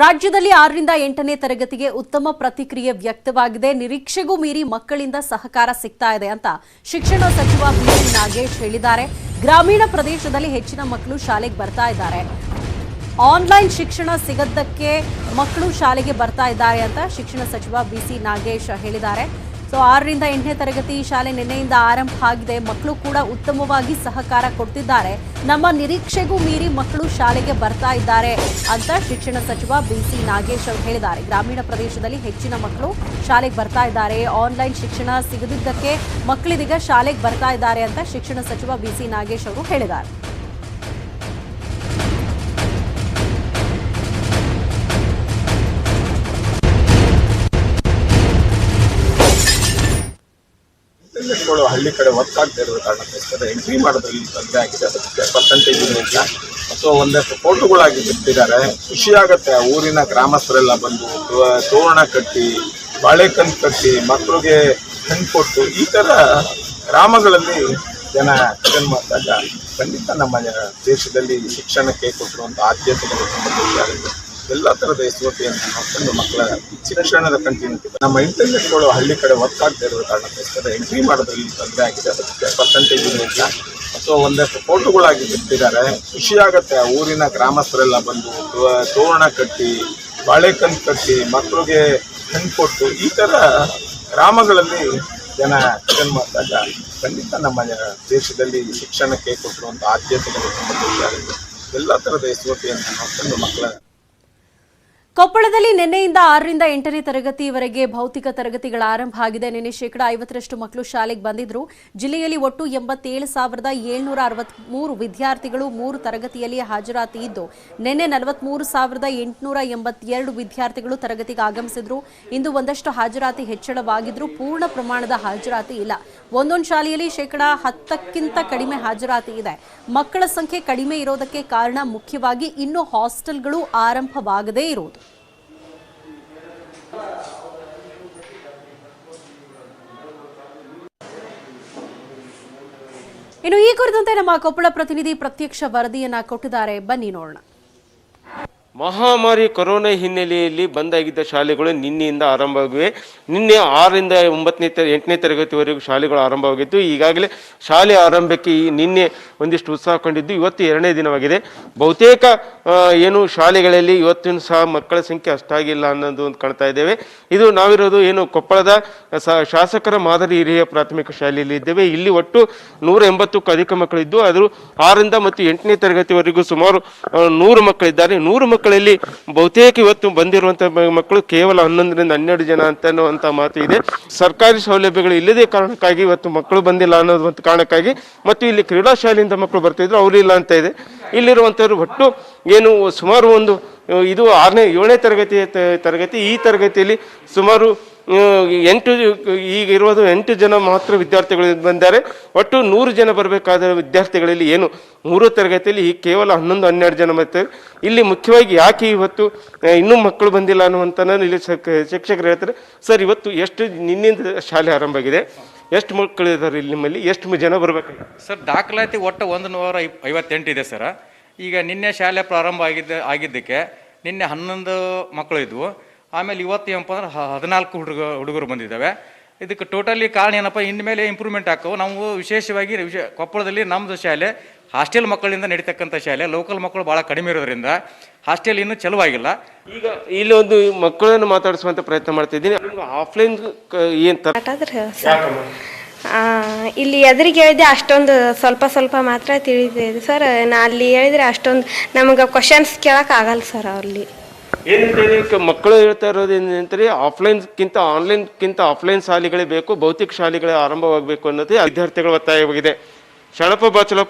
ರಾಜ್ಯದಲ್ಲಿ ಆರರಿಂದ ಎಂಟನೇ ತರಗತಿಗೆ ಉತ್ತಮ ಪ್ರತಿಕ್ರಿಯೆ ವ್ಯಕ್ತವಾಗಿದೆ. ನಿರೀಕ್ಷೆಗೂ ಮೀರಿ ಮಕ್ಕಳಿಂದ ಸಹಕಾರ ಸಿಗ್ತಾ ಇದೆ ಅಂತ ಶಿಕ್ಷಣ ಸಚಿವ ಬಿಸಿ ನಾಗೇಶ್ ಹೇಳಿದ್ದಾರೆ. ಗ್ರಾಮೀಣ ಪ್ರದೇಶದಲ್ಲಿ ಹೆಚ್ಚಿನ ಮಕ್ಕಳು ಶಾಲೆಗೆ ಬರ್ತಾ ಇದ್ದಾರೆ. ಆನ್ಲೈನ್ ಶಿಕ್ಷಣ ಸಿಗದ್ದಕ್ಕೆ ಮಕ್ಕಳು ಶಾಲೆಗೆ ಬರ್ತಾ ಇದ್ದಾರೆ ಅಂತ ಶಿಕ್ಷಣ ಸಚಿವ ಬಿಸಿ ನಾಗೇಶ್ ಹೇಳಿದ್ದಾರೆ. ಸೊ ಆರರಿಂದ ಎಂಟನೇ ತರಗತಿ ಶಾಲೆ ನಿನ್ನೆಯಿಂದ ಆರಂಭ ಆಗಿದೆ. ಮಕ್ಕಳು ಕೂಡ ಉತ್ತಮವಾಗಿ ಸಹಕಾರ ಕೊಡ್ತಿದ್ದಾರೆ. ನಮ್ಮ ನಿರೀಕ್ಷೆಗೂ ಮೀರಿ ಮಕ್ಕಳು ಶಾಲೆಗೆ ಬರ್ತಾ ಇದ್ದಾರೆ ಅಂತ ಶಿಕ್ಷಣ ಸಚಿವ ಬಿಸಿ ನಾಗೇಶ್ ಅವರು ಹೇಳಿದ್ದಾರೆ. ಗ್ರಾಮೀಣ ಪ್ರದೇಶದಲ್ಲಿ ಹೆಚ್ಚಿನ ಮಕ್ಕಳು ಶಾಲೆಗೆ ಬರ್ತಾ ಇದ್ದಾರೆ. ಆನ್ಲೈನ್ ಶಿಕ್ಷಣ ಸಿಗದಿದ್ದಕ್ಕೆ ಮಕ್ಕಳಿದೀಗ ಶಾಲೆಗೆ ಬರ್ತಾ ಇದ್ದಾರೆ ಅಂತ ಶಿಕ್ಷಣ ಸಚಿವ ಬಿಸಿ ನಾಗೇಶ್ ಅವರು ಹೇಳಿದ್ದಾರೆ. ಇಂಟರ್ನೆಟ್ಗಳು ಹಳ್ಳಿ ಕಡೆ ಆಗ್ತಾ ಇರೋ ಕಾರಣಕ್ಕೋಸ್ಕರ ಎಂಟ್ರಿ ಮಾಡೋದ್ರಲ್ಲಿ ತೊಂದರೆ ಆಗಿದೆ, ಅದಕ್ಕೆ ಪರ್ಸೆಂಟೇಜ್ ಇಲ್ಲ. ಸೊ ಒಂದಷ್ಟು ಫೋಟೋಗಳಾಗಿ ಬಿಟ್ಟಿದ್ದಾರೆ. ಖುಷಿ ಆ ಊರಿನ ಗ್ರಾಮಸ್ಥರೆಲ್ಲ ಬಂದು ತೋರಣ ಕಟ್ಟಿ ಬಾಳೆಕಂದು ಕಟ್ಟಿ ಮಕ್ಕಳಿಗೆ ಹಣ್ಣು ಕೊಟ್ಟು, ಈ ಥರ ಗ್ರಾಮಗಳಲ್ಲಿ ಜನ ಇದನ್ನು ಮಾಡಿದಾಗ ಖಂಡಿತ ನಮ್ಮ ದೇಶದಲ್ಲಿ ಶಿಕ್ಷಣಕ್ಕೆ ಕೊಟ್ಟಿರುವಂಥ ಆದ್ಯತೆಗಳು ತುಂಬ ಖುಷಿಯಾಗುತ್ತೆ ಎಲ್ಲ ಥರದ ಎಸ್ಒಪಿಯನ್ನು ನೋಡ್ಕೊಂಡು ಮಕ್ಕಳ ಶಿಕ್ಷಣದ ಕಂಟಿನ್ಯೂಟಿ ನಮ್ಮ ಇಂಟರ್ನೆಟ್ಗಳು ಹಳ್ಳಿ ಕಡೆ ವರ್ಕ್ ಆಗ್ತಾ ಇರೋ ಕಾರಣಕ್ಕೋಸ್ಕರ ಎಂಟ್ರಿ ಮಾಡೋದ್ರಲ್ಲಿ ತೊಂದರೆ ಆಗಿದೆ. ಅದಕ್ಕೆ ಪರ್ಸೆಂಟೇಜ್ ಇಲ್ಲ. ಸೊ ಒಂದಷ್ಟು ಫೋಟೋಗಳಾಗಿ ಬಿಟ್ಟಿದ್ದಾರೆ. ಖುಷಿ ಆ ಊರಿನ ಗ್ರಾಮಸ್ಥರೆಲ್ಲ ಬಂದು ತೋರಣ ಕಟ್ಟಿ ಬಾಳೆಕಂದು ಕಟ್ಟಿ ಮಕ್ಕಳಿಗೆ ಹೆಣ್ಣು ಕೊಟ್ಟು ಈ ಥರ ಗ್ರಾಮಗಳಲ್ಲಿ ಜನ ಇದನ್ನು ಮಾಡಿದಾಗ ಖಂಡಿತ ನಮ್ಮ ದೇಶದಲ್ಲಿ ಶಿಕ್ಷಣಕ್ಕೆ ಕೊಟ್ಟಿರುವಂಥ ಆದ್ಯತೆಗಳು ತುಂಬ ಎಲ್ಲ ಥರದ ಎಸ್ಒಪಿಯನ್ನು ನೋಡ್ಕೊಂಡು ಮಕ್ಕಳ ಕೊಪ್ಪಳದಲ್ಲಿ ನಿನ್ನೆಯಿಂದ ಆರರಿಂದ ಎಂಟನೇ ತರಗತಿವರೆಗೆ ಭೌತಿಕ ತರಗತಿಗಳ ಆರಂಭ ಆಗಿದೆ. ನಿನ್ನೆ ಶೇಕಡಾ ಐವತ್ತರಷ್ಟು ಮಕ್ಕಳು ಶಾಲೆಗೆ ಬಂದಿದ್ರು. ಜಿಲ್ಲೆಯಲ್ಲಿ ಒಟ್ಟು ಎಂಬತ್ತೇಳು ಸಾವಿರದ ಏಳ್ನೂರ ಅರವತ್ಮೂರು ವಿದ್ಯಾರ್ಥಿಗಳು ಮೂರು ತರಗತಿಯಲ್ಲಿ ಹಾಜರಾತಿ ಇದ್ದು ನಿನ್ನೆ ನಲವತ್ಮೂರು ಸಾವಿರದ ಎಂಟುನೂರ ಎಂಬತ್ತೆರಡು ವಿದ್ಯಾರ್ಥಿಗಳು ತರಗತಿಗೆ ಆಗಮಿಸಿದ್ರು. ಇಂದು ಒಂದಷ್ಟು ಹಾಜರಾತಿ ಹೆಚ್ಚಳವಾಗಿದ್ರೂ ಪೂರ್ಣ ಪ್ರಮಾಣದ ಹಾಜರಾತಿ ಇಲ್ಲ. ಒಂದೊಂದು ಶಾಲೆಯಲ್ಲಿ ಶೇಕಡಾ ಹತ್ತಕ್ಕಿಂತ ಕಡಿಮೆ ಹಾಜರಾತಿ ಇದೆ. ಮಕ್ಕಳ ಸಂಖ್ಯೆ ಕಡಿಮೆ ಇರೋದಕ್ಕೆ ಕಾರಣ ಮುಖ್ಯವಾಗಿ ಇನ್ನೂ ಹಾಸ್ಟೆಲ್ಗಳು ಆರಂಭವಾಗದೇ ಇರುವುದು. ಇನ್ನು ಈ ಕುರಿತಂತೆ ನಮ್ಮ ಕೊಪ್ಪಳ ಪ್ರತಿನಿಧಿ ಪ್ರತ್ಯಕ್ಷ ವರದಿಯನ್ನ ಕೊಟ್ಟಿದ್ದಾರೆ. ಬನ್ನಿ ನೋಡೋಣ. ಮಹಾಮಾರಿ ಕೊರೋನಾ ಹಿನ್ನೆಲೆಯಲ್ಲಿ ಬಂದಾಗಿದ್ದ ಶಾಲೆಗಳು ನಿನ್ನೆಯಿಂದ ಆರಂಭವಾಗಿವೆ. ನಿನ್ನೆ ಆರರಿಂದ ಒಂಬತ್ತನೇ ತ ಎಂಟನೇ ತರಗತಿವರೆಗೂ ಶಾಲೆಗಳು ಆರಂಭವಾಗಿದ್ದು ಈಗಾಗಲೇ ಶಾಲೆ ಆರಂಭಕ್ಕೆ ನಿನ್ನೆ ಒಂದಿಷ್ಟು ಉತ್ಸಾಹ ಕಂಡಿದ್ದು ಇವತ್ತು ಎರಡನೇ ದಿನವಾಗಿದೆ. ಬಹುತೇಕ ಏನು ಶಾಲೆಗಳಲ್ಲಿ ಇವತ್ತಿನ ಸಹ ಮಕ್ಕಳ ಸಂಖ್ಯೆ ಅಷ್ಟಾಗಿಲ್ಲ ಅನ್ನೋದು ಒಂದು ಕಾಣ್ತಾ ಇದ್ದೇವೆ. ಇದು ನಾವಿರೋದು ಏನು ಕೊಪ್ಪಳದ ಶಾಸಕರ ಮಾದರಿ ಹಿರಿಯ ಪ್ರಾಥಮಿಕ ಶಾಲೆಯಲ್ಲಿ ಇದ್ದೇವೆ. ಇಲ್ಲಿ ಒಟ್ಟು ನೂರ ಎಂಬತ್ತಕ್ಕೂ ಅಧಿಕ ಮಕ್ಕಳಿದ್ದು. ಆದರೂ ಆರರಿಂದ ಮತ್ತು ಎಂಟನೇ ತರಗತಿವರೆಗೂ ಸುಮಾರು ನೂರು ಮಕ್ಕಳಿದ್ದಾರೆ. ನೂರು ಮಕ್ಕಳಲ್ಲಿ ಬಹುತೇಕ ಇವತ್ತು ಬಂದಿರುವಂಥ ಮಕ್ಕಳು ಕೇವಲ ಹನ್ನೊಂದರಿಂದ ಹನ್ನೆರಡು ಜನ ಅಂತ ಅನ್ನುವಂಥ ಮಾತು ಇದೆ. ಸರ್ಕಾರಿ ಸೌಲಭ್ಯಗಳು ಇಲ್ಲದೇ ಕಾರಣಕ್ಕಾಗಿ ಇವತ್ತು ಮಕ್ಕಳು ಬಂದಿಲ್ಲ ಅನ್ನೋದು ಒಂದು ಕಾರಣಕ್ಕಾಗಿ ಮತ್ತು ಇಲ್ಲಿ ಕ್ರೀಡಾ ಶಾಲೆಯಿಂದ ಮಕ್ಕಳು ಬರ್ತಿದ್ರು, ಅವರು ಇಲ್ಲ ಅಂತ ಇದೆ. ಇಲ್ಲಿರುವಂಥವ್ರು ಒಟ್ಟು ಏನು ಸುಮಾರು ಒಂದು ಇದು ಆರನೇ, ಏಳನೇ ತರಗತಿ ತರಗತಿ. ಈ ತರಗತಿಯಲ್ಲಿ ಸುಮಾರು ಎಂಟು, ಈಗ ಇರೋದು ಎಂಟು ಜನ ಮಾತ್ರ ವಿದ್ಯಾರ್ಥಿಗಳು ಬಂದಿದ್ದಾರೆ ಒಟ್ಟು ನೂರು ಜನ ಬರಬೇಕಾದ ವಿದ್ಯಾರ್ಥಿಗಳಲ್ಲಿ ಏನು? ಮೂರು ತರಗತಿಯಲ್ಲಿ ಕೇವಲ ಹನ್ನೊಂದು, ಹನ್ನೆರಡು ಜನ ಬರ್ತಾರೆ ಇಲ್ಲಿ ಮುಖ್ಯವಾಗಿ ಯಾಕೆ ಇವತ್ತು ಇನ್ನೂ ಮಕ್ಕಳು ಬಂದಿಲ್ಲ ಅನ್ನುವಂಥ ಇಲ್ಲಿ ಶಿಕ್ಷಕರು ಹೇಳ್ತಾರೆ. ಸರ್, ಇವತ್ತು ಎಷ್ಟು ನಿನ್ನಿಂದ ಶಾಲೆ ಆರಂಭ ಆಗಿದೆ? ಎಷ್ಟು ಮಕ್ಕಳು ಇದ್ದಾರೆ ಇಲ್ಲಿ ನಿಮ್ಮಲ್ಲಿ? ಎಷ್ಟು ಜನ ಬರಬೇಕು ಸರ್, ದಾಖಲಾತಿ ಒಟ್ಟು ಒಂದು ನೂರ ಐವತ್ತೆಂಟು ಇದೆ, ಸರ್. ಈಗ ನಿನ್ನೆ ಶಾಲೆ ಪ್ರಾರಂಭ ಆಗಿದ್ದ ಆಗಿದ್ದಕ್ಕೆ ನಿನ್ನೆ ಹನ್ನೊಂದು ಮಕ್ಕಳು ಇದ್ವು. ಆಮೇಲೆ ಇವತ್ತು ಏನಪ್ಪ ಅಂದ್ರೆ ಹ- ಹದಿನಾಲ್ಕು ಹುಡುಗ ಹುಡುಗರು ಬಂದಿದ್ದಾವೆ. ಇದಕ್ಕೆ ಟೋಟಲಿ ಕಾರಣ ಏನಪ್ಪ ಇನ್ಮೇಲೆ ಇಂಪ್ರೂವ್ಮೆಂಟ್ ಹಾಕೋ ನಾವು ವಿಶೇಷವಾಗಿ ವಿಶೇ ಕೊಪ್ಪಳದಲ್ಲಿ ನಮ್ಮದು ಶಾಲೆ ಹಾಸ್ಟೆಲ್ ಮಕ್ಕಳಿಂದ ನಡೀತಕ್ಕಂಥ ಶಾಲೆ. ಲೋಕಲ್ ಮಕ್ಕಳು ಭಾಳ ಕಡಿಮೆ ಇರೋದ್ರಿಂದ ಹಾಸ್ಟೆಲ್ ಇನ್ನೂ ಚಲುವಾಗಿಲ್ಲ ಈಗ ಇಲ್ಲಿ ಒಂದು ಮಕ್ಕಳನ್ನು ಮಾತಾಡಿಸುವಂಥ ಪ್ರಯತ್ನ ಮಾಡ್ತಿದ್ದೀನಿ. ಆಫ್ಲೈನ್ ಏನ್ ಇಲ್ಲಿ ಎದುರಿಗೆ ಹೇಳಿದೆ ಅಷ್ಟೊಂದು ಸ್ವಲ್ಪ ಸ್ವಲ್ಪ ಮಾತ್ರ ತಿಳಿದಿದೆ ಸರ್. ನಾ ಅಲ್ಲಿ ಹೇಳಿದ್ರೆ ಅಷ್ಟೊಂದು ನಮಗೆ ಕ್ವಶನ್ಸ್ ಕೇಳಕ್ಕೆ ಆಗಲ್ಲ ಸರ್ ಅಲ್ಲಿ. ಏನಂತೇಳಿ ಮಕ್ಕಳು ಹೇಳ್ತಾ ಇರೋದು ಏನಂತಾರೆ ಆಫ್ಲೈನ್ಗಿಂತ ಆನ್ಲೈನ್ಕ್ಕಿಂತ ಆಫ್ಲೈನ್ ಶಾಲೆಗಳೇ ಬೇಕು, ಭೌತಿಕ ಶಾಲೆಗಳೇ ಆರಂಭವಾಗಬೇಕು ಅನ್ನೋದೇ ವಿದ್ಯಾರ್ಥಿಗಳ ಒತ್ತಾಯವಾಗಿದೆ. ಶಳಪ ಬಾಚಲಪ್ಪ